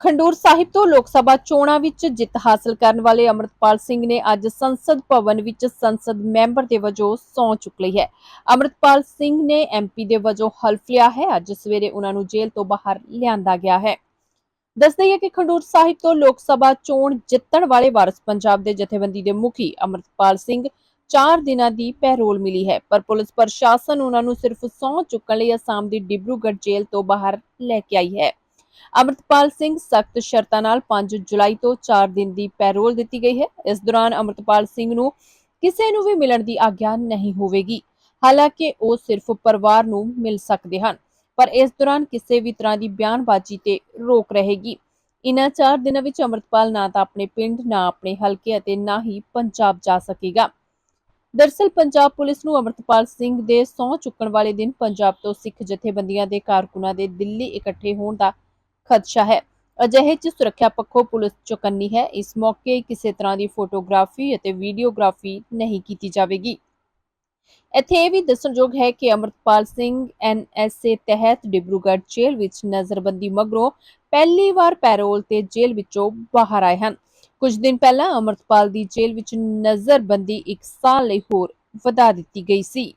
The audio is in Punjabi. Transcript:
ਖੰਡੂਰ ਸਾਹਿਬ ਤੋਂ ਲੋਕ ਸਭਾ ਚੋਣਾਂ ਵਿੱਚ ਜਿੱਤ ਹਾਸਲ ਕਰਨ ਵਾਲੇ ਅਮਰਤਪਾਲ ਸਿੰਘ ਨੇ ਅੱਜ ਸੰਸਦ ਭਵਨ ਵਿੱਚ ਸੰਸਦ ਮੈਂਬਰ ਦੇ ਵਜੋਂ ਸਹੁੰ ਚੁੱਕ ਲਈ ਹੈ। ਅਮਰਤਪਾਲ ਸਿੰਘ ਨੇ ਐਮਪੀ ਦੇ ਵਜੋਂ ਹਲਫ ਲਿਆ ਹੈ। ਅੱਜ ਸਵੇਰੇ ਉਹਨਾਂ ਨੂੰ ਜੇਲ੍ਹ ਤੋਂ ਬਾਹਰ ਲਿਆਂਦਾ ਗਿਆ ਹੈ। ਦੱਸਦੇ ਹੈ ਕਿ ਖੰਡੂਰ ਸਾਹਿਬ ਤੋਂ ਲੋਕ ਸਭਾ ਚੋਣ ਜਿੱਤਣ ਵਾਲੇ ਵਾਰਸ ਪੰਜਾਬ ਦੇ ਜਥੇਬੰਦੀ ਦੇ ਮੁਖੀ ਅਮਰਤਪਾਲ ਸਿੰਘ 4 ਦਿਨਾਂ ਦੀ ਪੈਰੋਲ ਮਿਲੀ ਹੈ। ਪਰ ਪੁਲਿਸ ਪ੍ਰਸ਼ਾਸਨ ਉਹਨਾਂ ਨੂੰ ਸਿਰਫ ਸਹੁੰ ਚੁੱਕਣ ਲਈ ਅਸਾਮ ਦੀ ਡਿਬਰੂਗੜ੍ਹ ਜੇਲ੍ਹ ਤੋਂ ਬਾਹਰ ਲੈ ਕੇ ਆਈ ਹੈ। ਅਮਰਤਪਾਲ ਸਿੰਘ ਸਖਤ ਸ਼ਰਤਾਂ ਨਾਲ 5 ਜੁਲਾਈ ਤੋਂ 4 ਦਿਨ ਦੀ ਪੈਰੋਲ ਦਿੱਤੀ ਗਈ ਹੈ। ਇਸ ਦੌਰਾਨ ਅਮਰਤਪਾਲ ਸਿੰਘ ਨੂੰ ਕਿਸੇ ਨੂੰ ਵੀ ਮਿਲਣ ਦੀ ਆਗਿਆ ਨਹੀਂ ਹੋਵੇਗੀ। ਹਾਲਾਂਕਿ ਉਹ ਸਿਰਫ ਪਰਿਵਾਰ ਨੂੰ ਮਿਲ ਸਕਦੇ ਹਨ, ਪਰ ਇਸ ਦੌਰਾਨ ਕਿਸੇ ਵੀ ਤਰ੍ਹਾਂ ਦੀ ਬਿਆਨਬਾਜ਼ੀ ਤੇ ਰੋਕ ਰਹੇਗੀ। ਇਨ੍ਹਾਂ 4 ਦਿਨਾਂ ਵਿੱਚ ਅਮਰਤਪਾਲ ਨਾ ਤਾਂ ਆਪਣੇ ਪਿੰਡ, ਨਾ ਆਪਣੇ ਹਲਕੇ ਅਤੇ ਨਾ ਹੀ ਪੰਜਾਬ ਜਾ ਸਕੇਗਾ। ਦਰਸਲ ਪੰਜਾਬ ਪੁਲਿਸ ਨੂੰ ਅਮਰਤਪਾਲ ਸਿੰਘ ਦੇ ਸਹੁੰ ਚੁੱਕਣ ਵਾਲੇ ਦਿਨ ਪੰਜਾਬ ਤੋਂ ਸਿੱਖ ਜਥੇਬੰਦੀਆਂ ਦੇ ਕਾਰਕੁਨਾਂ ਦੇ ਦਿੱਲੀ ਇਕੱਠੇ ਹੋਣ ਦਾ ਖਦਸ਼ਾ ਹੈ। ਅਜਿਹੇ ਚ ਸੁਰੱਖਿਆ ਪੱਖੋਂ ਪੁਲਿਸ ਚੁਕੰਨੀ ਹੈ। ਇਸ ਮੌਕੇ ਕਿਸੇ ਤਰ੍ਹਾਂ ਦੀ ਫੋਟੋਗ੍ਰਾਫੀ ਅਤੇ ਵੀਡੀਓਗ੍ਰਾਫੀ ਨਹੀਂ ਕੀਤੀ ਜਾਵੇਗੀ। ਇੱਥੇ ਇਹ ਵੀ ਦੱਸਣਯੋਗ ਹੈ ਕਿ ਅਮਰਤਪਾਲ ਸਿੰਘ ਐਨਐਸਏ ਤਹਿਤ ਡਿਬਰੂਗੜ੍ਹ ਜੇਲ੍ਹ ਵਿੱਚ ਨਜ਼ਰਬੰਦੀ ਮਗਰੋਂ ਪਹਿਲੀ ਵਾਰ ਪੈਰੋਲ ਤੇ ਜੇਲ੍ਹ ਵਿੱਚੋਂ ਬਾਹਰ ਆਏ ਹਨ। ਕੁਝ ਦਿਨ ਪਹਿਲਾਂ ਅਮਰਤਪਾਲ ਦੀ ਜੇਲ੍ਹ ਵਿੱਚ ਨਜ਼ਰਬੰਦੀ 1 ਸਾਲ ਲਈ ਹੋਰ ਵਧਾ ਦਿੱਤੀ ਗਈ ਸੀ।